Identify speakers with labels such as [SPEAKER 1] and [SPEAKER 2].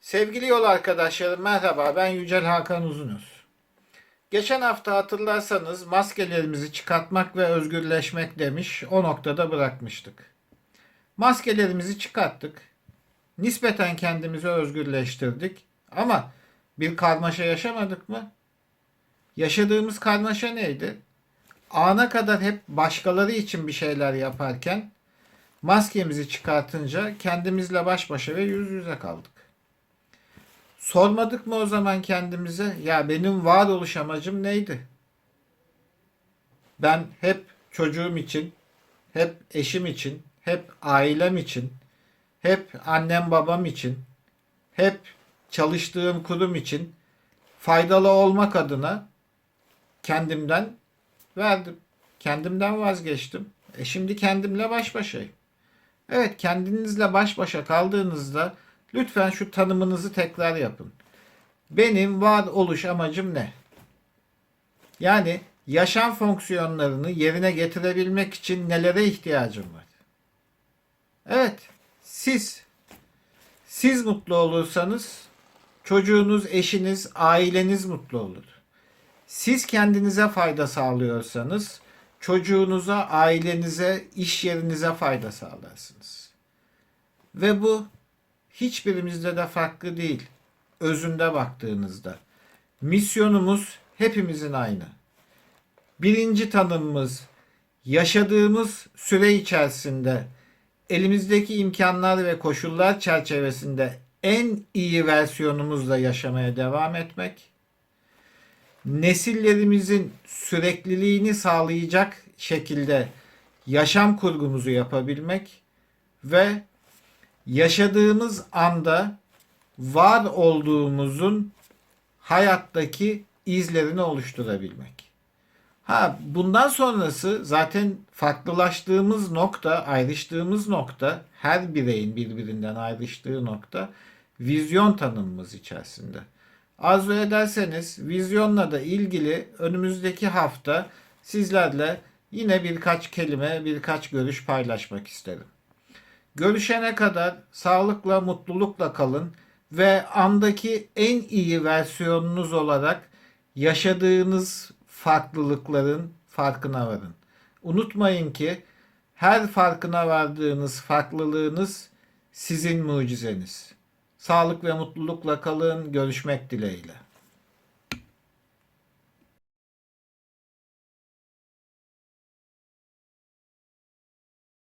[SPEAKER 1] Sevgili yol arkadaşlarım merhaba ben Yücel Hakan Uzunöz. Geçen hafta hatırlarsanız maskelerimizi çıkartmak ve özgürleşmek demiş o noktada bırakmıştık. Maskelerimizi çıkarttık. Nispeten kendimizi özgürleştirdik ama bir karmaşa yaşamadık mı? Yaşadığımız karmaşa neydi? Ana kadar hep başkaları için bir şeyler yaparken maskemizi çıkartınca kendimizle baş başa ve yüz yüze kaldık. Sormadık mı o zaman kendimize ya benim varoluş amacım neydi? Ben hep çocuğum için, hep eşim için, hep ailem için, hep annem babam için, hep çalıştığım kurum için faydalı olmak adına kendimden verdim. Kendimden vazgeçtim. E şimdi kendimle baş başayım. Evet kendinizle baş başa kaldığınızda lütfen şu tanımınızı tekrar yapın. Benim var oluş amacım ne? Yani yaşam fonksiyonlarını yerine getirebilmek için nelere ihtiyacım var? Evet, siz siz mutlu olursanız çocuğunuz, eşiniz, aileniz mutlu olur. Siz kendinize fayda sağlıyorsanız çocuğunuza, ailenize, iş yerinize fayda sağlarsınız. Ve bu hiçbirimizde de farklı değil. Özünde baktığınızda. Misyonumuz hepimizin aynı. Birinci tanımımız yaşadığımız süre içerisinde elimizdeki imkanlar ve koşullar çerçevesinde en iyi versiyonumuzla yaşamaya devam etmek. Nesillerimizin sürekliliğini sağlayacak şekilde yaşam kurgumuzu yapabilmek ve yaşadığımız anda var olduğumuzun hayattaki izlerini oluşturabilmek. Ha bundan sonrası zaten farklılaştığımız nokta, ayrıştığımız nokta, her bireyin birbirinden ayrıştığı nokta vizyon tanımımız içerisinde. Arzu ederseniz vizyonla da ilgili önümüzdeki hafta sizlerle yine birkaç kelime, birkaç görüş paylaşmak isterim. Görüşene kadar sağlıkla, mutlulukla kalın ve andaki en iyi versiyonunuz olarak yaşadığınız farklılıkların farkına varın. Unutmayın ki her farkına vardığınız farklılığınız sizin mucizeniz. Sağlık ve mutlulukla kalın. Görüşmek dileğiyle.